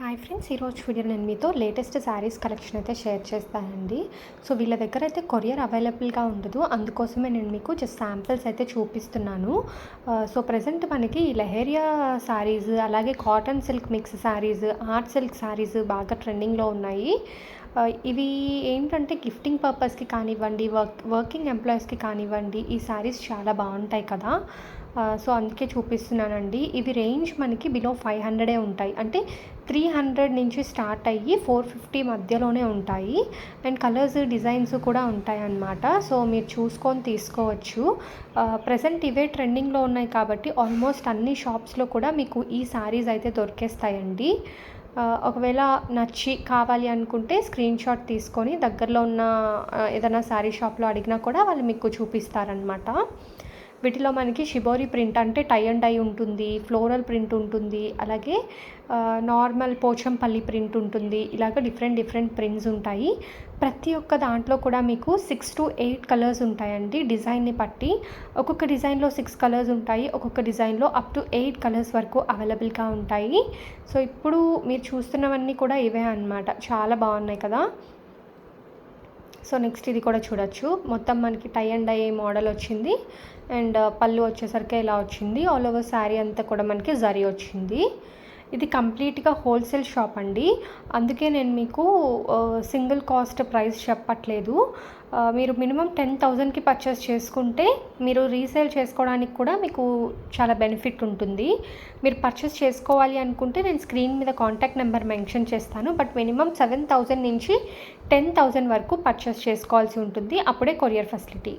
Hi friends ఈరోజు video నేను మీతో లేటెస్ట్ శారీస్ కలెక్షన్ అయితే షేర్ చేస్తానండి. సో వీళ్ళ దగ్గర అయితే కొరియర్ అవైలబుల్గా ఉండదు. అందుకోసమే నేను మీకు జస్ట్ శాంపిల్స్ అయితే చూపిస్తున్నాను. సో ప్రజెంట్ మనకి లహేరియా లెహేరియా శారీస్ అలాగే cotton silk mix saris art silk saris బాగా ట్రెండింగ్లో ఉన్నాయి. ఇవి ఏంటంటే గిఫ్టింగ్ పర్పస్కి కానివ్వండి వర్క్ వర్కింగ్ ఎంప్లాయీస్కి కానివ్వండి ఈ శారీస్ చాలా బాగుంటాయి కదా. సో అందుకే చూపిస్తున్నానండి. ఇవి రేంజ్ మనకి బిలో ఫైవ్ హండ్రెడే ఉంటాయి. అంటే త్రీ హండ్రెడ్ నుంచి స్టార్ట్ అయ్యి ఫోర్ ఫిఫ్టీ మధ్యలోనే ఉంటాయి. అండ్ కలర్స్ డిజైన్స్ కూడా ఉంటాయి అన్నమాట. సో మీరు చూసుకొని తీసుకోవచ్చు. ప్రజెంట్ ఇవే ట్రెండింగ్లో ఉన్నాయి కాబట్టి ఆల్మోస్ట్ అన్ని షాప్స్లో కూడా మీకు ఈ శారీస్ అయితే దొరికేస్తాయండి. ఒకవేళ నచ్చి కావాలి అనుకుంటే స్క్రీన్ షాట్ తీసుకొని దగ్గరలో ఉన్న ఏదైనా శారీ షాప్లో అడిగినా కూడా వాళ్ళు మీకు చూపిస్తారనమాట వీటిలో మనకి షిబోరి ప్రింట్ అంటే టై అండ్ డై ఉంటుంది ఫ్లోరల్ ప్రింట్ ఉంటుంది అలాగే నార్మల్ పోచంపల్లి ప్రింట్ ఉంటుంది. ఇలాగ డిఫరెంట్ డిఫరెంట్ ప్రింట్స్ ఉంటాయి. ప్రతి ఒక్క దాంట్లో కూడా మీకు సిక్స్ టు ఎయిట్ కలర్స్ ఉంటాయండి డిజైన్ని బట్టి ఒక్కొక్క డిజైన్లో సిక్స్ కలర్స్ ఉంటాయి ఒక్కొక్క డిజైన్లో అప్ టు ఎయిట్ కలర్స్ వరకు అవైలబుల్గా ఉంటాయి. సో ఇప్పుడు మీరు చూస్తున్నవన్నీ కూడా ఇవే అన్నమాట. చాలా బాగున్నాయి కదా. సో నెక్స్ట్ ఇది కూడా చూడొచ్చు. మొత్తం మనకి టై అండ్ డై మోడల్ వచ్చింది. అండ్ పళ్ళు వచ్చేసరికి ఇలా వచ్చింది. ఆల్ ఓవర్ శారీ అంతా కూడా మనకి జరీ వచ్చింది. ఇది కంప్లీట్గా హోల్సేల్ షాప్ అండి. అందుకే నేను మీకు సింగిల్ కాస్ట్ ప్రైస్ చెప్పట్లేదు. మీరు మినిమం టెన్ థౌజండ్కి పర్చేస్ చేసుకుంటే మీరు రీసేల్ చేసుకోవడానికి కూడా మీకు చాలా బెనిఫిట్ ఉంటుంది. మీరు పర్చేస్ చేసుకోవాలి అనుకుంటే నేను స్క్రీన్ మీద కాంటాక్ట్ నెంబర్ మెన్షన్ చేస్తాను. బట్ మినిమం సెవెన్ థౌజండ్ నుంచి టెన్ థౌజండ్ వరకు పర్చేస్ చేసుకోవాల్సి ఉంటుంది. అప్పుడే కొరియర్ ఫెసిలిటీ.